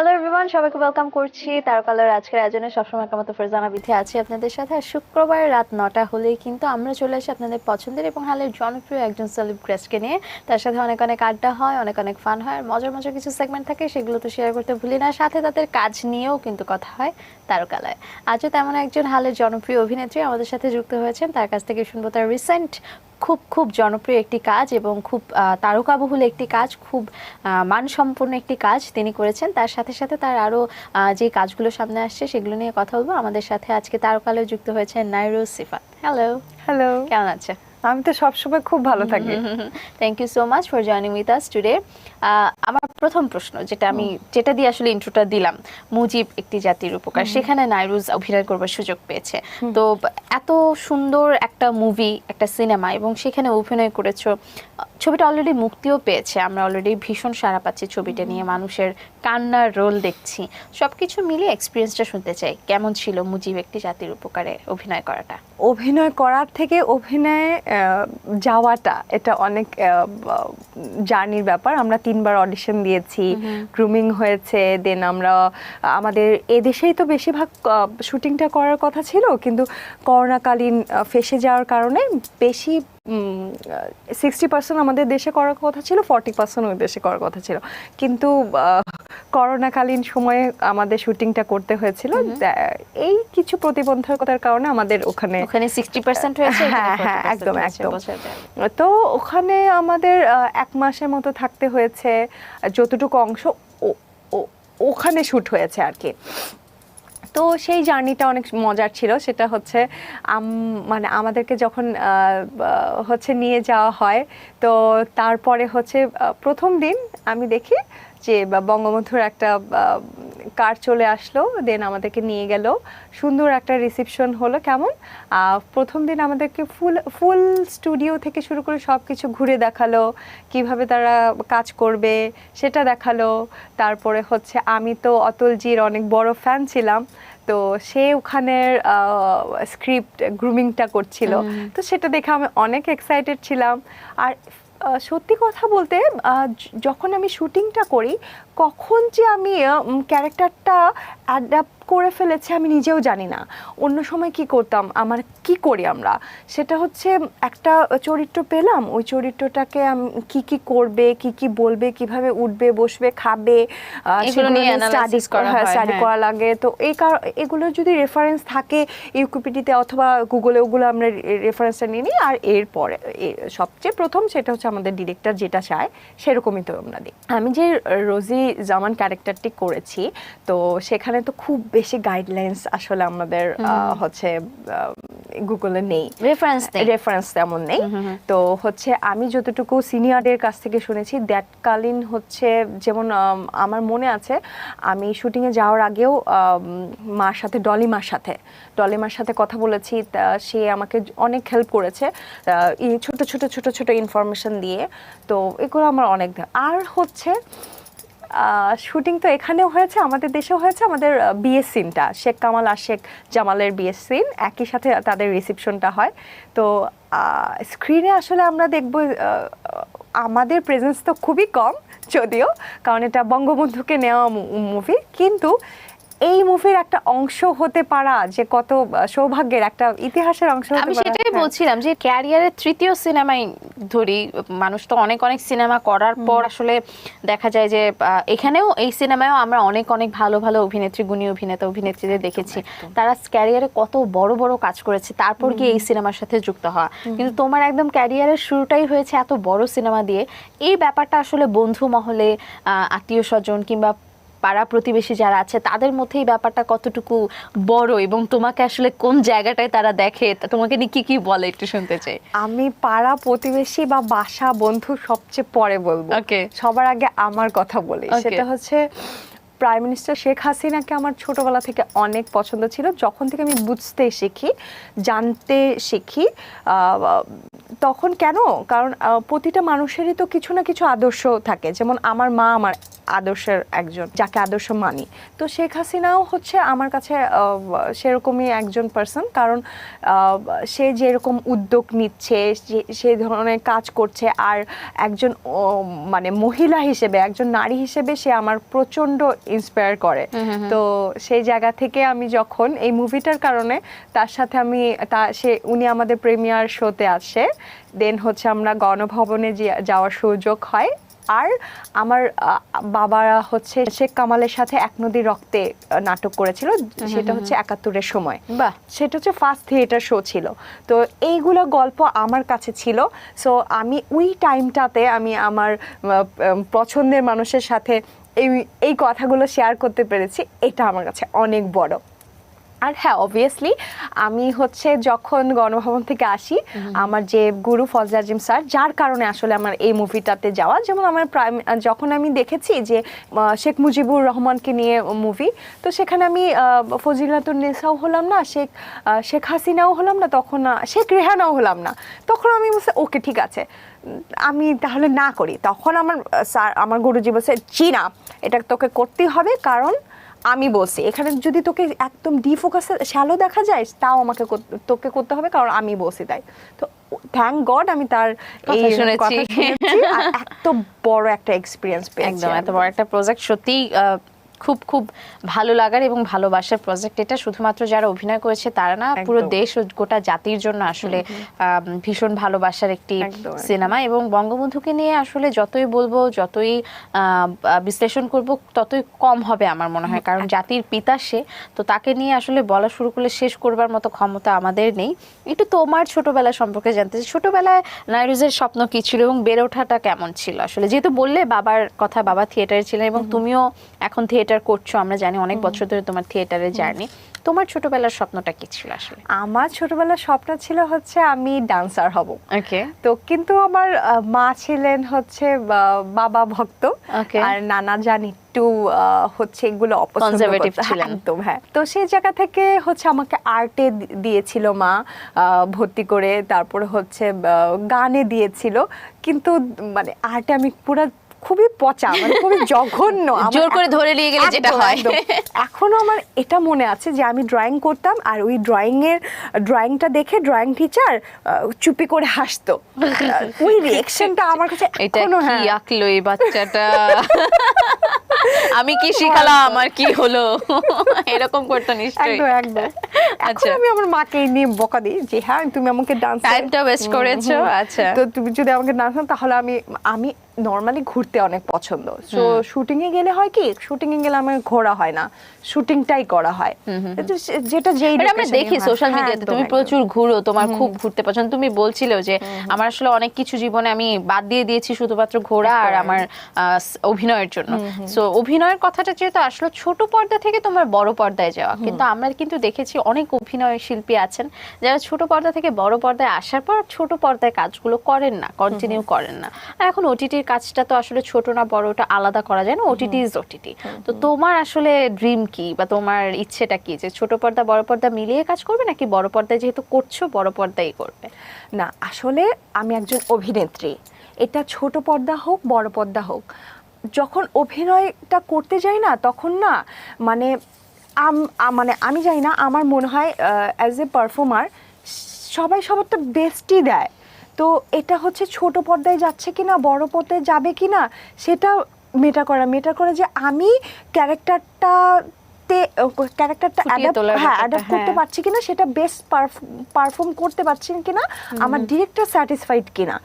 Hello everyone সবাইকে welcome করছি। তার কালার আজকের আয়োজনে সবসময় মতো ফেরজানা বিথি আছি। আপনাদের সাথে শুক্রবার রাত নটা হলেই কিন্তু আমরা চলে আসি আপনাদের পছন্দের এবং হালের জনপ্রিয় একজন সেলিব্রেস্টকে নিয়ে। তার সাথে অনেক অনেক আড্ডা হয়, অনেক অনেক ফান হয়। আর মজার মজার কিছু সেগমেন্ট থাকে, সেগুলো তো শেয়ার করতে ভুলি না। সাথে তাদের কাজ নিয়েও কিন্তু কথা হয় তারকালয় আজও তেমন একজন হালের জনপ্রিয় অভিনেত্রী আমাদের সাথে যুক্ত হয়েছেন। তার কাছ থেকে শুনব তার রিসেন্ট খুব খুব জনপ্রিয় একটি কাজ এবং খুব তারকাবহুল একটি কাজ খুব মানসম্পন্ন একটি কাজ তিনি করেছেন। তার সাথে সাথে তার আরও যে কাজগুলো সামনে আসছে সেগুলো নিয়ে কথা বলব। আমাদের সাথে আজকে তারকালেও যুক্ত হয়েছেন নাইরুজ সিফাত। হ্যালো হ্যালো কেমন আছে আমি তো সবসময় খুব ভালো থাকি। Thank you so much for joining with us today আমার প্রথম প্রশ্ন যেটা আমি যেটা দিয়ে আসলে ইন্ট্রোটা দিলাম মুজিব একটি জাতির উপকার। সেখানে নাইরুজ অভিনয় করবার সুযোগ পেয়েছে। তো এত সুন্দর একটা মুভি একটা সিনেমা এবং সেখানে অভিনয় করেছ। ছবিটা অলরেডি মুক্তিও পেয়েছে। আমরা অলরেডি ভীষণ সারা পাচ্ছি ছবিটা নিয়ে মানুষের কান্নার রোল দেখছি। সবকিছু মিলিয়ে এক্সপিরিয়েন্সটা শুনতে চাই। কেমন ছিল মুজিব একটি জাতির উপকারে অভিনয় করাটা? অভিনয় করার থেকে অভিনয়ে যাওয়াটা এটা অনেক জার্নির ব্যাপার। আমরা তিনবার অডিশন দিয়েছি গ্রুমিং হয়েছে দেন আমরা আমাদের এদেশেই তো বেশিরভাগ শুটিংটা করার কথা ছিল কিন্তু করোনাকালীন ফেসে যাওয়ার কারণে বেশি সিক্সটি পার্সেন্ট আমাদের দেশে করার কথা ছিল ফর্টি পার্সেন্ট ওই দেশে করার কথা ছিল। কিন্তু করোনাকালীন সময়ে আমাদের শুটিংটা করতে হয়েছিল। এই কিছু প্রতিবন্ধকতার কারণে আমাদের ওখানে ওখানে সিক্সটি পার্সেন্ট হয়েছে হ্যাঁ, হ্যাঁ, 40% একদম, একদম। তো ওখানে আমাদের এক মাসের মতো থাকতে হয়েছে যতটুকু অংশ ওখানে শ্যুট হয়েছে আর কি। তো সেই জার্নিটা অনেক মজার ছিল। সেটা হচ্ছে মানে আমাদেরকে যখন হচ্ছে নিয়ে যাওয়া হয়, তো তারপরে হচ্ছে প্রথম দিন আমি দেখি যে বঙ্গবন্ধুর একটা কার চলে আসলো দেন আমাদেরকে নিয়ে গেল। সুন্দর একটা রিসেপশন হলো কেমন? প্রথম দিন আমাদেরকে ফুল ফুল স্টুডিও থেকে শুরু করে সব কিছু ঘুরে দেখাল কীভাবে তারা কাজ করবে সেটা দেখাল। তারপরে হচ্ছে আমি তো অতলজির অনেক বড় ফ্যান ছিলাম তো সে ওখানের স্ক্রিপ্ট গ্রুমিংটা করছিল। তো সেটা দেখে আমি অনেক এক্সাইটেড ছিলাম। আর সত্যি কথা বলতে যখন আমি শুটিংটা করি কখন যে আমি ক্যারেক্টারটা অ্যাডাপ্ট করে ফেলেছি আমি নিজেও জানি না। অন্য সময় কি করতাম? আমার কি করি আমরা? সেটা হচ্ছে একটা চরিত্র পেলাম ওই চরিত্রটাকে কি কি করবে কি কি বলবে কীভাবে উঠবে বসবে খাবে করা হয়, হ্যাঁ। করা লাগে। তো এই কার এগুলো যদি রেফারেন্স থাকে ইউকিপিডিতে অথবা গুগলে ওগুলো আমরা রেফারেন্সটা নিয়ে নিই। আর এরপরে সবচেয়ে প্রথম সেটা হচ্ছে আমাদের ডিরেক্টর যেটা চায় সেরকমই তো আমরা দিই। আমি যে রোজি জামান ক্যারেক্টারটি করেছি তো সেখানে তো খুব বেশি গাইডলাইন্স আসলে আমাদের হচ্ছে গুগলে নেই। রেফারেন্স রেফারেন্স তেমন নেই। তো হচ্ছে আমি যতটুকু সিনিয়রদের কাছ থেকে শুনেছি দ্যাটকালীন হচ্ছে যেমন আমার মনে আছে আমি শুটিংয়ে যাওয়ার আগেও মার সাথে ডলি মার সাথে ডলি মার সাথে কথা বলেছি তা সে আমাকে অনেক হেল্প করেছে ছোট ছোট ছোট ছোট ইনফরমেশন দিয়ে তো এগুলো আমার অনেক আর হচ্ছে শুটিং তো এখানেও হয়েছে আমাদের দেশেও হয়েছে আমাদের বিএস সিনটা শেখ কামাল আর শেখ জামালের বিএস সিন একই সাথে তাদের রিসেপশনটা হয় তো স্ক্রিনে আসলে আমরা দেখব আমাদের প্রেজেন্স তো খুবই কম যদিও কারণ এটা বঙ্গবন্ধুকে নেওয়া মুভি কিন্তু এই মুভির একটা অংশ হতে পারা যে কত সৌভাগ্যের একটা ইতিহাসের অংশ আমি সেটাই। বলছিলাম যে ক্যারিয়ারের তৃতীয় সিনেমাই ধরি মানুষ তো অনেক অনেক সিনেমা করার পর আসলে দেখা যায় যে এখানেও এই সিনেমায়ও আমরা অনেক অনেক ভালো ভালো অভিনেত্রী গুণী অভিনেতা অভিনেত্রীদের দেখেছি। তারা ক্যারিয়ারে কত বড় বড় কাজ করেছে তারপর গিয়ে এই সিনেমার সাথে যুক্ত হওয়া। কিন্তু তোমার একদম ক্যারিয়ারের শুরুটাই হয়েছে এত বড় সিনেমা দিয়ে। এই ব্যাপারটা আসলে বন্ধু মহলে আত্মীয় স্বজন কিংবা পাড়া প্রতিবেশী যারা আছে তাদের মধ্যে এই ব্যাপারটা কতটুকু বড় এবং তোমাকে আসলে কোন জায়গাটায় তারা দেখে তোমাকে নিয়ে কি কি বলে একটু শুনতে চাই? আমি পাড়া প্রতিবেশী বা বাসা বন্ধু সবচেয়ে পরে বলব। Okay. সবার আগে আমার কথা বলি। সেটা হচ্ছে প্রাইম মিনিস্টার শেখ হাসিনাকে আমার ছোটবেলা থেকে অনেক পছন্দ ছিল। যখন থেকে আমি বুঝতে শিখি জানতে শিখি আহ, তখন কেন? কারণ প্রতিটা মানুষেরই তো কিছু না কিছু আদর্শ থাকে। যেমন আমার মা আমার আদর্শের একজন যাকে আদর্শ মানি। তো শেখ হাসিনাও হচ্ছে আমার কাছে সেরকমই একজন পার্সন কারণ সে যেরকম উদ্যোগ নিচ্ছে যে- সেই ধরনের কাজ করছে আর একজন মানে মহিলা হিসেবে একজন নারী হিসেবে সে আমার প্রচণ্ড ইন্সপায়ার করে। তো সেই জায়গা থেকে আমি যখন এই মুভিটার কারণে তার সাথে আমি তা সে উনি আমাদের প্রিমিয়ার শোতে আসে। দেন হচ্ছে আমরা গণভবনে যাওয়ার সুযোগ হয়। আর আমার বাবারা হচ্ছে শেখ কামালের সাথে এক নদী রক্তে নাটক করেছিল। সেটা হচ্ছে একাত্তরের সময়। বাহ! সেটা হচ্ছে ফার্স্ট থিয়েটার শো ছিল। তো এইগুলো গল্প আমার কাছে ছিল। সো আমি ওই টাইমটাতে আমি আমার পছন্দের মানুষের সাথে এই এই কথাগুলো শেয়ার করতে পেরেছি। এটা আমার কাছে অনেক বড়। আর হ্যাঁ অবভিয়াসলি আমি হচ্ছে যখন গণভবন থেকে আসি আমার যে গুরু ফজল আজিম স্যার যার কারণে আসলে আমার এই মুভিটাতে যাওয়া যেমন আমার প্রাইম যখন আমি দেখেছি যে শেখ মুজিবুর রহমানকে নিয়ে মুভি তো সেখানে আমি ফজিলাতুন নেসাও হলাম না শেখ শেখ হাসিনাও হলাম না তখন শেখ রেহানাও হলাম না। তখন আমি বলছি ওকে ঠিক আছে। আমি তাহলে না করি। তখন আমার স্যার আমার গুরুজি বলছে জি না এটা তোকে করতেই হবে কারণ আমি বলছি এখানে যদি তোকে একদম ডিফোকাসে শ্যালো দেখা যায় তাও আমাকে তোকে করতে হবে কারণ আমি বলছি তাই তো থ্যাংক গড আমি তার এই কথা শুনেছি। এত বড় একটা এক্সপিরিয়েন্স পেয়েছি একদম এত বড় একটা প্রজেক্ট সত্যি খুব খুব ভালো লাগার এবং ভালোবাসার প্রজেক্ট এটা শুধুমাত্র যারা অভিনয় করেছে তারা না পুরো দেশ ও গোটা জাতির জন্য আসলে ভীষণ ভালোবাসার একটি। সিনেমা এবং বঙ্গবন্ধুকে নিয়ে আসলে যতই বলব যতই বিশ্লেষণ করব ততই কম হবে আমার মনে হয়। কারণ জাতির পিতা সে তো তাকে নিয়ে আসলে বলা শুরু করলে শেষ করবার মতো ক্ষমতা আমাদের নেই। একটু তোমার ছোটবেলা সম্পর্কে জানতে চাই। ছোটবেলায় নাইরুজের স্বপ্ন কি ছিল এবং বেড়ে ওঠাটা কেমন ছিল? আসলে যেহেতু বললে বাবার কথা বাবা থিয়েটারে ছিলেন এবং তুমিও এখন থিয়েটার করছ আমরা জানি অনেক বছর ধরে তোমার থিয়েটারে জার্নি তোমার ছোটবেলার স্বপ্নটা কি ছিল আসলে? আমার ছোটবেলার স্বপ্ন ছিল হচ্ছে আমি ডান্সার হব। ওকে তো কিন্তু আমার মা ছিলেন হচ্ছে বাবা ভক্ত। আর নানা জান একটু হচ্ছে এগুলো অপছন্দ ছিলেন। একদম হ্যাঁ। তো সেই জায়গা থেকে হচ্ছে আমাকে আর্টে দিয়েছিল মা ভর্তি করে তারপরে হচ্ছে গানে দিয়েছিল। কিন্তু মানে আর্টে আমি পুরো খুবই পচা মানে খুবই জঘন্য জোর করে ধরে নিয়ে গেলে যেটা হয়। এখনও আমার এটা মনে আছে যে আমি ড্রয়িং করতাম আর ওই ড্রয়িং এর ড্রয়িংটা দেখে ড্রয়িং টিচার চুপি করে হাসতো। ওই রিয়েকশনটা আমার কাছে এটা এখনও কি হ্যাঁ। আঁকলো এই বাচ্চাটা? আমি কি শিখালাম আমার কি হলো? এরকম করতো নিশ্চয়ই। একদম একদম। এখন আচ্ছা। আমি আমার মাকে নিয়ে বকা দিই যে হ্যাঁ তুমি আমাকে ডান্স টাইমটা ওয়েস্ট করেছ? আচ্ছা। তো তুমি যদি আমাকে ডান্স তাহলে আমি আমি নর্মালি ঘুরতে অনেক পছন্দ। সো শুটিং এ গেলে হয় কি শুটিং এ গেলে আমার ঘোরা হয় না। শুটিংটাই করা হয়। যেটা যেই আমরা দেখি সোশ্যাল মিডিয়াতে তুমি প্রচুর ঘুরো তোমার খুব ঘুরতে পছন্দ। তুমি বলছিলেও যে আমার আসলে অনেক কিছু জীবনে আমি বাদ দিয়ে দিয়েছি শুধুমাত্র ঘোরা আর আমার অভিনয়ের জন্য। সো অভিনয়ের কথাটা যেহেতু আসলে ছোট পর্দা থেকে তোমার বড় পর্দায় যাওয়া। কিন্তু আমরা কিন্তু দেখেছি অনেক অভিনয় শিল্পী আছেন যারা ছোট পর্দা থেকে বড় পর্দায় আসার পর ছোট পর্দায় কাজগুলো করেন না কন্টিনিউ করেন না। আর এখন ওটিটির কাজটা তো আসলে ছোট না বড় ওটা আলাদা করা যায় না ওটিটি ইজ ওটিটি তো তোমার আসলে ড্রিম কি বা তোমার ইচ্ছেটা কি যে ছোট পর্দা বড় পর্দা মিলিয়ে কাজ করবে নাকি বড় পর্দায় যেহেতু করছ বড় পর্দাই করবে? না আসলে আমি একজন অভিনেত্রী। এটা ছোট পর্দা হোক বড় পর্দা হোক যখন অভিনয়টা করতে যাই না তখন না মানে মানে আমি জানি না আমার মনে হয় অ্যাজ এ পারফর্মার সবাই সবারটা বেস্টই দেয়। তো এটা হচ্ছে ছোট পর্দায় যাচ্ছে কিনা বড় পর্দায় যাবে কিনা সেটা মেটা করা মেটা করা যে আমি ক্যারেক্টারটা ক্যারেক্টারটা ফুটিয়ে হ্যাঁ অ্যাডাপ্ট করতে। পারছি কিনা সেটা বেস্ট পারফর্ম করতে পারছি কিনা আমার ডিরেক্টর স্যাটিসফাইড কিনা।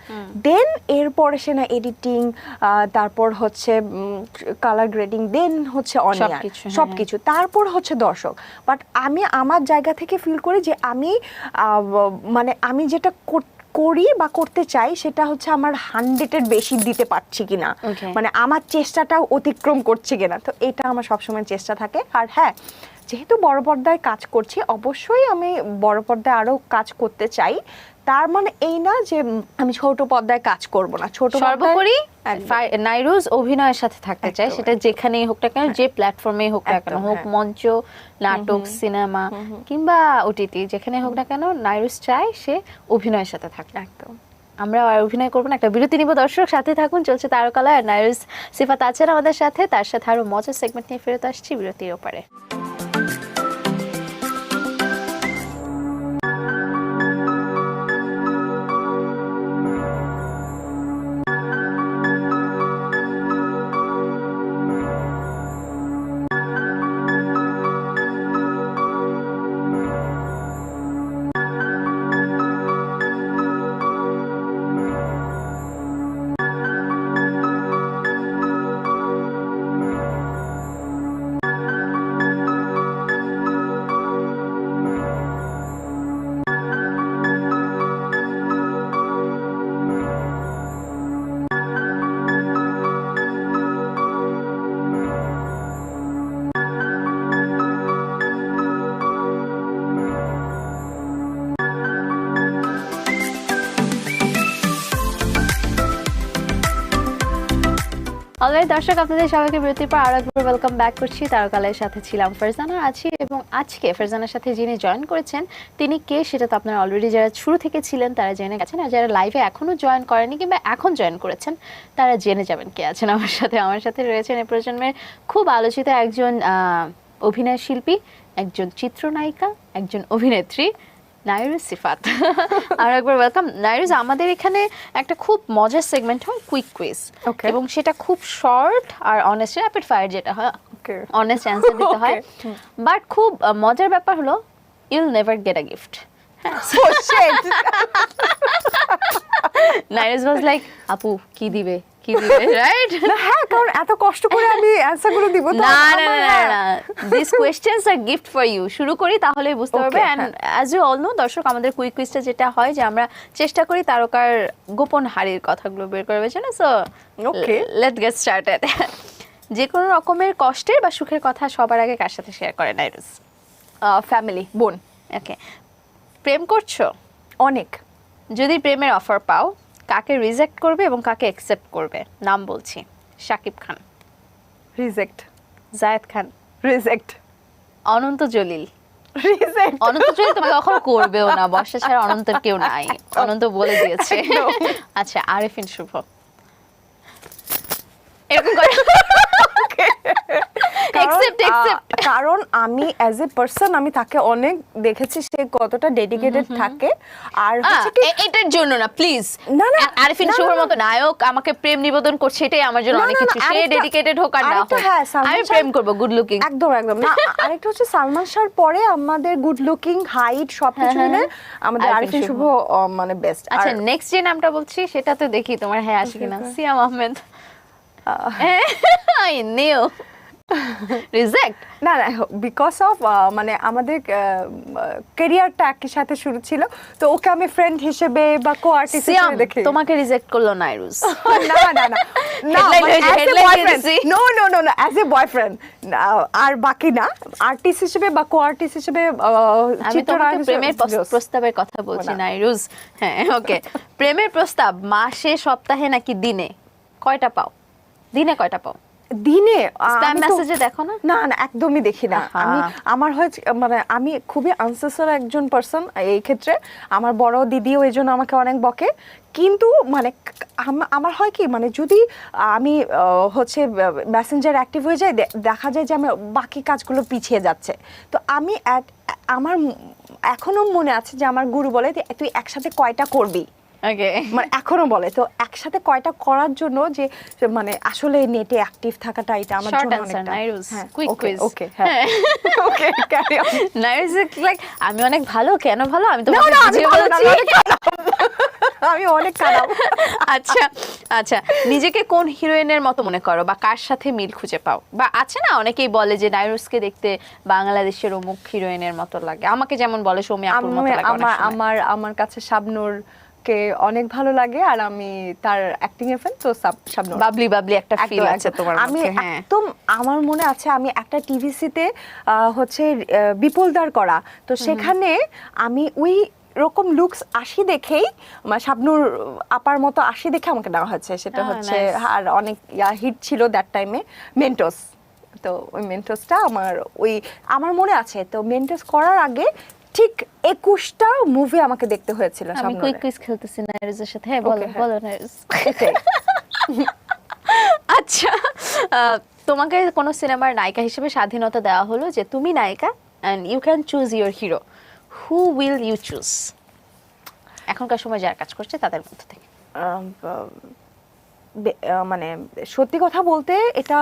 দেন এরপরে সে না এডিটিং তারপর হচ্ছে কালার গ্রেডিং দেন হচ্ছে অনিয়ার সবকিছু, হ্যাঁ, সব কিছু তারপর হচ্ছে দর্শক। বাট আমি আমার জায়গা থেকে ফিল করি যে আমি মানে আমি যেটা কর- বা করতে চাই সেটা হচ্ছে আমার হান্ড্রেডের বেশি দিতে পারছি কিনা। মানে আমার চেষ্টাটাও অতিক্রম করছে কিনা। তো এটা আমার সবসময় চেষ্টা থাকে। আর হ্যাঁ যেহেতু বড় পর্দায় কাজ করছি অবশ্যই আমি বড় পর্দায় আরও কাজ করতে চাই। তার মানে এই না যে আমি ছোট পর্দায় কাজ করব না। ছোট সর্বোপরি নাইরুজ অভিনয়ের সাথে থাকতে চায়। একদম, সেটা যেখানেই হোক না কেন যে প্ল্যাটফর্মে হোক না কেন হোক হ্যাঁ। মঞ্চ নাটক সিনেমা কিংবা ওটিটি যেখানে হোক না কেন নাইরুজ চায় সে অভিনয়ের সাথে থাকবে একদম। আমরা আর অভিনয় করব না একটা বিরতি নিব। দর্শক সাথে থাকুন চলছে তারকালা আর নাইরুজ সিফাত আছেন আমাদের সাথে। তার সাথে আরও মজার সেগমেন্ট নিয়ে ফেরত আসছি বিরতির ওপারে। অলরাইট দর্শক, আপনাদের সবাইকে বিরতির পর আরও একবার ওয়েলকাম ব্যাক করছি। তারকালের সাথে ছিলাম ফারজানা আছি এবং আজকে ফারজানার সাথে যিনি জয়েন করেছেন, তিনি কে সেটা তো আপনারা অলরেডি যারা শুরু থেকে ছিলেন, তারা জেনে গেছেন। আর যারা লাইভে এখনও জয়েন করেনি কিংবা এখন জয়েন করেছেন, তারা জেনে যাবেন কে আছেন আমার সাথে। আমার সাথে রয়েছেন এ প্রজন্মের খুব আলোচিত একজন অভিনয় শিল্পী একজন চিত্রনায়িকা, একজন অভিনেত্রী নাইরুস সিফাত। আর একবার ওয়েলকাম নাইরুস আমাদের এখানে একটা খুব মজার সেগমেন্ট হয় কুইক কুইজ. এবং সেটা খুব শর্ট আর অনেস্ট র্যাপিড ফায়ার যেটা হয়। অনেস্ট অ্যান্সার দিতে হয়। বাট খুব মজার ব্যাপার হলো you'll never get a gift Nairuz was like আপু কি দিবে? কি দিবে? রাইট না হ্যাঁ কারণ এত কষ্ট করে আমি অ্যান্সারগুলো দিব তো না না না না this questions are gift for you শুরু করি তাহলে বুঝতে পারবে। হ্যাঁ। অ্যাজ ইউ অল নো দর্শক আমাদের কুইক কুইজটা যেটা হয় যে আমরা চেষ্টা করি তারকার গোপন হাড়ির কথাগুলো বের করবে জন্য so Okay. Let get started যে কোনো রকমের কষ্টের বা সুখের কথা সবার আগে কার সাথে শেয়ার করে নাইরুস ফ্যামিলি বোন। ওকে প্রেম করছ? অনেক। যদি প্রেমের অফার পাও কাকে রিজেক্ট করবে এবং কাকে অ্যাকসেপ্ট করবে? নাম বলছি শাকিব খান। রিজেক্ট জায়েদ খান। রিজেক্ট অনন্ত জলিল। অনন্ত জলিল তোমাকে কখনো করবেও না বর্ষা ছাড়া অনন্তের কেউ নাই। অনন্ত বলে দিয়েছে। আচ্ছা আরেফিন শুভ। এরকম করে। Accept, accept. কারণ আমি অ্যাজ এ পার্সন আমি তাকে অনেক দেখেছি সে কতটা ডেডিকেটেড থাকে। আর এটার জন্য না প্লিজ না, না, আরিফিন শুভর মতো নায়ক আমাকে প্রেম নিবেদন করছে এটাই আমার জন্য অনেক কিছু। সে ডেডিকেটেড হোক আর না হোক। হ্যাঁ, আমি প্রেম করব গুড লুকিং একদম একদম। না আরেকটা হচ্ছে সালমান শাহর পরে আমাদের গুড লুকিং হাইট সবকিছু হ্যাঁ, মিলে হ্যাঁ। আমাদের আরিফিন। শুভ মানে বেস্ট আচ্ছা নেক্সট যে নামটা বলছি সেটা তো দেখি তোমার হ্যাঁ আসে কিনা। Siam Ahmed. I knew. Reject না না বিকজ অফ মানে আমাদের ক্যারিয়ারটা একই সাথে শুরু ছিল তো ওকে আমি ফ্রেন্ড হিসেবে বা কো আর্টিস্ট হিসেবে দেখি। তোমাকে রিজেক্ট করল নাইরুস না না না দিছি। No no no as a boyfriend আর বাকি না আর্টিস্ট হিসেবে বা কো আর্টিস্ট হিসেবে প্রেমের প্রস্তাবের কথা বলছি না। নাইরুজ হ্যাঁ ওকে প্রেমের প্রস্তাব মাসে সপ্তাহে নাকি দিনে? কয়টা পাও? দিনে কয়টা পাও? দিনে স্প্যাম মেসেজে দেখো না? না না একদমই দেখি না। আমি আমার হয় মানে আমি খুবই আনসেসার একজন পার্সন এই ক্ষেত্রে। আমার বড় দিদিও এই জন্য আমাকে অনেক বকে। কিন্তু মানে আমার হয় কি মানে যদি আমি হচ্ছে মেসেঞ্জার অ্যাক্টিভ হয়ে যায় দেখা যায় যে আমি বাকি কাজগুলো পিছিয়ে যাচ্ছে। তো আমি আমার ম- এখনও মনে আছে যে আমার গুরু বলে তুই একসাথে কয়টা করবি? মানে এখনও বলে। তো একসাথে কয়টা করার জন্য যে মানে আসলে নেটে অ্যাক্টিভ থাকাটা এটা আমার জন্য অনেকটা quiz. okay, হ্যাঁ। Okay carry on Nairuz like আমি অনেক ভালো কেন ভালো? আমি না আমি ভালো না, আমি অনেক খারাপ। আচ্ছা আচ্ছা। নিজেকে কোন হিরোইনের মতো মনে করো বা কার সাথে মিল খুঁজে পাও? বা আছে না অনেকেই বলে যে নাইরুসকে দেখতে বাংলাদেশের অমুক হিরোইনের মতো লাগে। আমাকে যেমন বলে সৌমি আপুর মতো লাগে আমার আমার আমার কাছে শাবনূর কে অনেক ভালো লাগে আর আমি তার অ্যাক্টিং এর ফ্যান তো সাব- শাবনূর। বাবলি বাবলি একটা ফিল আছে তোমার আমি হ্যাঁ। একদম আমার মনে আছে আমি একটা টিভিসিতে হচ্ছে বিপুলদার করা। তো সেখানে আমি ওই রকম লুকস আসি দেখেই শাবনুর আপার মতো আসি দেখে আমাকে নেওয়া হয়েছে। সেটা হচ্ছে আর অনেক হিট ছিল দ্যাট টাইমে মেন্টোস তো ওই মেন্টোসটা আমার ওই আমার মনে আছে। তো মেন্টোস করার আগে ঠিক একুশটা মুভি আমাকে দেখতে হয়েছিল আমি কুইক কুইজ খেলতেছি নাইরুজের সাথে। হ্যাঁ বলো হ্যাঁ। বলো নাইরুজ। আচ্ছা তোমাকে কোনো সিনেমার নায়িকা হিসেবে স্বাধীনতা দেওয়া হলো যে তুমি নায়িকা and you can choose your hero who will you choose এখনকার সময় যারা কাজ করছে তাদের মধ্যে থেকে। মানে সত্যি কথা বলতে এটা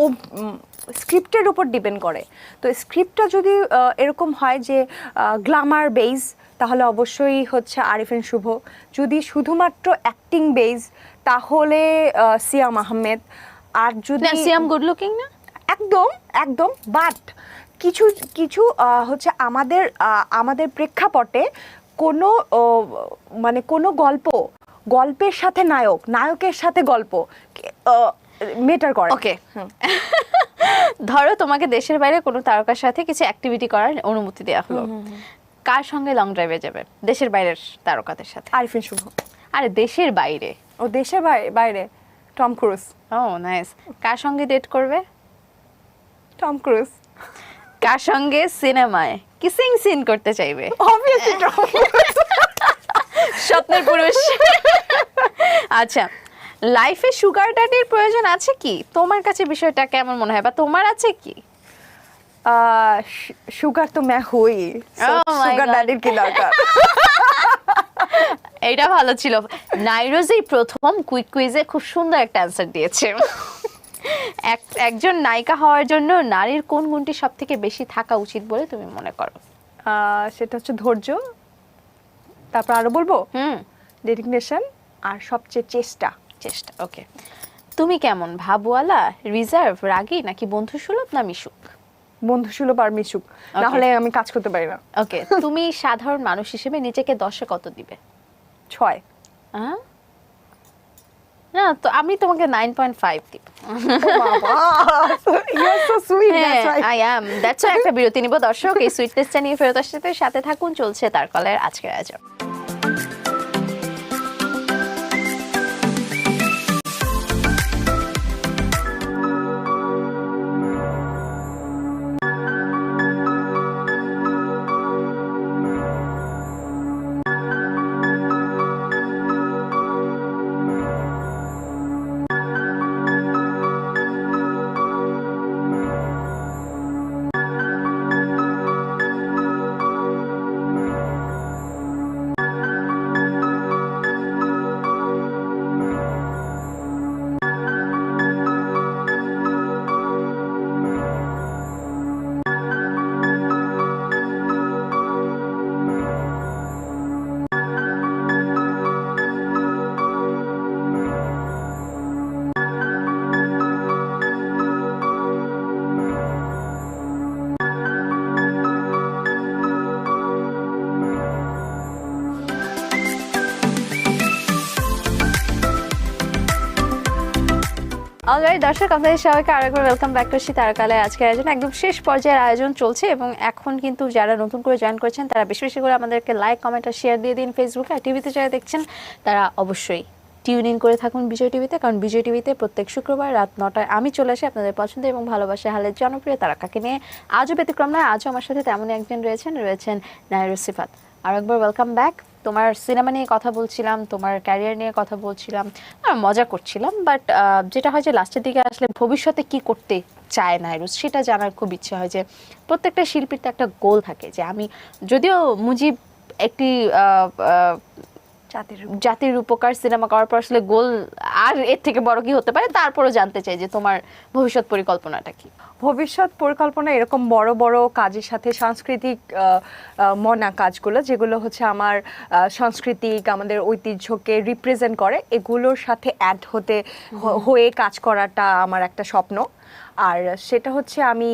ও স্ক্রিপ্টের উপর ডিপেন্ড করে। তো স্ক্রিপ্টটা যদি এরকম হয় যে গ্লামার বেজ তাহলে অবশ্যই হচ্ছে আরিফিন শুভ। যদি শুধুমাত্র অ্যাক্টিং বেজ তাহলে সিয়াম আহমেদ। আর যদি সিয়াম গুড লুকিং না? একদম একদম বাট কিছু কিছু হচ্ছে আমাদের আমাদের প্রেক্ষাপটে কোনো মানে কোনো গল্প গল্পের সাথে নায়ক নায়কের সাথে গল্প মেটার করে ওকে ধরো তোমাকে দেশের বাইরে কোনো তারকার সাথে কিছু অ্যাক্টিভিটি করার অনুমতি দেওয়া হলো। কার সঙ্গে লং ড্রাইভে যাবে? দেশের বাইরের তারকাদের সাথে। আরিফিন শুভ। আরে দেশের বাইরে? ও দেশের বাইরে। টম ক্রুজ ও নাইস কার সঙ্গে ডেট করবে? টম ক্রুজ কার সঙ্গে সিনেমায় কিসিং সিন করতে চাইবে। অবভিয়াসলি টম স্বপ্নের পুরুষ। আচ্ছা লাইফে সুগার ড্যাডির প্রয়োজন আছে কি? তোমার কাছে বিষয়টা কেমন মনে হয় বা তোমার আছে কি? সুগার তো ম্যা হই। সুগার oh ড্যাডির কি দরকার? এটা ভালো ছিল। নাইরোজি প্রথম কুইক কুইজে খুব সুন্দর একটা অ্যান্সার দিয়েছে। একজন নায়িকা হওয়ার জন্য নারীর কোন গুণটি সব থেকে বেশি থাকা উচিত বলে তুমি মনে করো? সেটা হচ্ছে ধৈর্য তারপর আরও বলব? হুম। ডেডিকনেশন আর সবচেয়ে চেষ্টা। চেষ্টা ওকে তুমি কেমন ভাবওয়ালা রিজার্ভ রাগী নাকি বন্ধু সুলভ না মিশুক? বন্ধু সুলভ আর মিশুক না হলে আমি কাজ করতে পারি না। ওকে তুমি সাধারণ মানুষ হিসেবে নিজেকে দশে কত দিবে? ছয়। আহ? না তো আমি তোমাকে দিব। আই অ্যাম দ্যাটস একটা বিরতি নিব। দর্শক এই সুইট নিয়ে ফেরত আসতে সাথে থাকুন চলছে তার কলের আজকের আয়োজন। দর্শক, আপনাদের সবাইকে আরেকবার ওয়েলকাম ব্যাক টু তারকালে আজকের আয়োজন একদম শেষ পর্যায়ের আয়োজন চলছে এবং এখন কিন্তু যারা নতুন করে জয়েন করেছেন, তারা বেশি বেশি করে আমাদেরকে লাইক কমেন্ট আর শেয়ার দিয়ে দিন ফেসবুকে আর টিভিতে যারা দেখছেন, তারা অবশ্যই টিউন ইন করে থাকুন বিজয় টিভিতে কারণ বিজয় টিভিতে প্রত্যেক শুক্রবার রাত নটায় আমি চলে আসি আপনাদের পছন্দ এবং ভালোবাসা হালের জনপ্রিয় তারকাকে নিয়ে। আজও ব্যতিক্রম নয়, আজও আমার সাথে তেমনই একজন রয়েছেন রয়েছেন নাইরুস সিফাত। আর একবার ওয়েলকাম ব্যাক তোমার সিনেমা নিয়ে কথা বলছিলাম, তোমার ক্যারিয়ার নিয়ে কথা বলছিলাম, আর মজা করছিলাম বাট যেটা হয় যে লাস্টের দিকে আসলে ভবিষ্যতে কি করতে চায় না নাইরুস সেটা জানার খুব ইচ্ছে হয় যে প্রত্যেকটা শিল্পীর তো একটা গোল থাকে যে আমি, যদিও মুজিব একটি জাতির জাতির উপকার সিনেমা করার পর আসলে গোল আর এর থেকে বড় কি হতে পারে তারপরও জানতে চাই যে তোমার ভবিষ্যৎ পরিকল্পনাটা কি। ভবিষ্যৎ পরিকল্পনা এরকম বড় বড় কাজের সাথে সাংস্কৃতিক মনা কাজগুলো যেগুলো হচ্ছে আমার সাংস্কৃতিক আমাদের ঐতিহ্যকে রিপ্রেজেন্ট করে এগুলোর সাথে অ্যাড হতে হয়ে কাজ করাটা আমার একটা স্বপ্ন। আর সেটা হচ্ছে আমি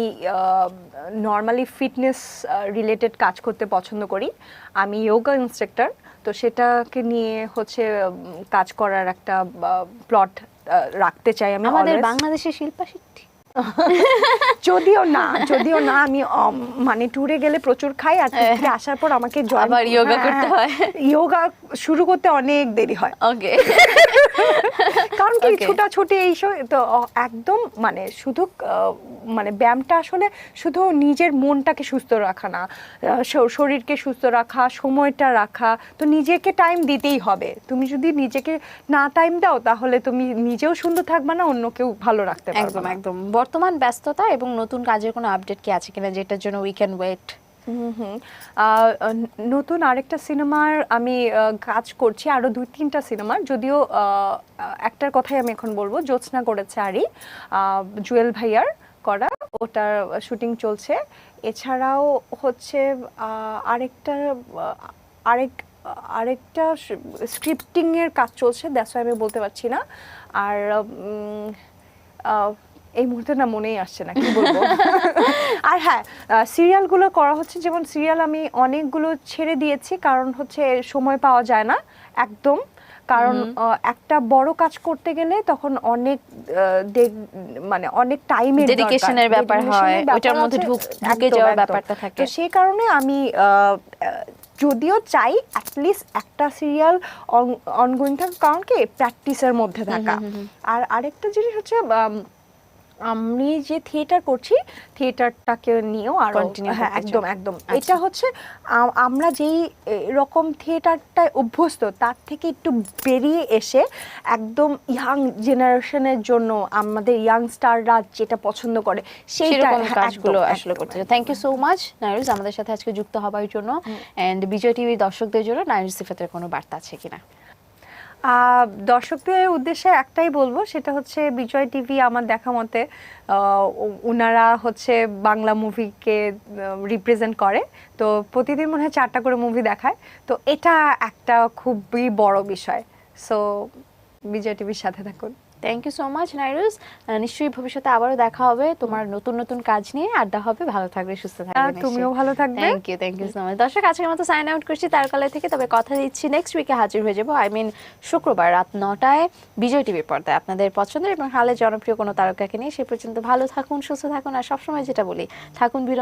নর্মালি ফিটনেস রিলেটেড কাজ করতে পছন্দ করি। আমি যোগা ইনস্ট্রাক্টর তো সেটাকে নিয়ে হচ্ছে কাজ করার একটা প্লট রাখতে চাই আমি আমাদের বাংলাদেশের শিল্পা শিল্পী। যদিও না যদিও না আমি মানে ট্যুরে গেলে প্রচুর খাই আর ট্যুর থেকে আসার পর আমাকে আবার হ্যাঁ, করতে হয়। yoga শুরু করতে অনেক দেরি হয়। ওকে কারণ কি. ছোটাছুটি এই তো একদম মানে শুধু মানে ব্যায়ামটা আসলে শুধু নিজের মনটাকে সুস্থ রাখা না শরীরকে সুস্থ রাখা সময়টা রাখা তো নিজেকে টাইম দিতেই হবে। তুমি যদি নিজেকে না টাইম দাও তাহলে তুমি নিজেও সুন্দর থাকবে না অন্য কেউ ভালো রাখতে পারবে একদম একদম। বর্তমান ব্যস্ততা এবং নতুন কাজের কোনো আপডেট কি আছে কিনা যেটার জন্য উই ক্যান ওয়েট। নতুন আরেকটা সিনেমার আমি কাজ করছি আরও দুই তিনটা সিনেমার। যদিও একটার কথাই আমি এখন বলব। জ্যোৎস্না করেছে আরই জুয়েল ভাইয়ার করা। ওটার শুটিং চলছে। এছাড়াও হচ্ছে আরেকটা আরেক, আরেকটা স্ক্রিপ্টিং এর কাজ চলছে। দ্যাটস আমি বলতে পারছি না। আর এই মুহূর্তে না মনেই আসছে না কি বলব? আর হ্যাঁ সিরিয়ালগুলো করা হচ্ছে যেমন সিরিয়াল আমি অনেকগুলো ছেড়ে দিয়েছি কারণ হচ্ছে সময় পাওয়া যায় না একদম। কারণ একটা বড় কাজ করতে গেলে তখন অনেক মানে অনেক টাইমের Dedication-এর ব্যাপার হয়, ওইটার মধ্যে ঢুক- যাওয়ার ব্যাপারটা থাকে। তো সেই কারণে আমি যদিও চাই অ্যাটলিস্ট একটা সিরিয়াল অনগোয়িং থাকা কারণ কি প্র্যাকটিসের মধ্যে থাকা। আর আরেকটা জিনিস হচ্ছে আম, যে থিয়েটার করছি থিয়েটারটাকে নিয়েও আর হ্যাঁ একদম একদম। আচ্ছা। এটা হচ্ছে আমরা যেই রকম থিয়েটারটায় অভ্যস্ত তার থেকে একটু বেরিয়ে এসে একদম ইয়াং জেনারেশনের জন্য আমাদের ইয়াংস্টাররা যেটা পছন্দ করে সেরকম হ্যাঁ, কাজগুলো আসলে করতে thank you so much Nairuz আমাদের সাথে আজকে যুক্ত হবার জন্য। এন্ড বিজয় টিভির দর্শকদের জন্য নাইরুজ সিফাতের কোনো বার্তা আছে কিনা? দর্শকদের উদ্দেশ্যে একটাই বলব, সেটা হচ্ছে বিজয় টিভি আমার দেখা মতে ওনারা হচ্ছে বাংলা মুভিকে রিপ্রেজেন্ট করে। তো প্রতিদিন মনে হয় চারটা করে মুভি দেখায়। তো এটা একটা খুবই বড় বিষয়। সো বিজয় টিভির সাথে থাকুন। Thank you so much Nairuz নিশ্চয়ই ভবিষ্যতে আবারও দেখা হবে। তোমার নতুন নতুন কাজ নিয়ে আড্ডা হবে। ভালো থাকবে সুস্থ থাকবে তুমিও ভালো থাকবে। Thank you thank you so much দর্শক আজকের মতো সাইন আউট করছি তারকালে থেকে। তবে কথা দিচ্ছি নেক্সট উইকে হাজির হয়ে যাব। আই মিন শুক্রবার রাত নটায় বিজয় টিভির পর্দায়। আপনাদের পছন্দের এবং হালে জনপ্রিয় কোনো তারকাকে নিয়ে সে পর্যন্ত ভালো থাকুন সুস্থ থাকুন। আর সবসময় যেটা বলি থাকুন বিনোদন।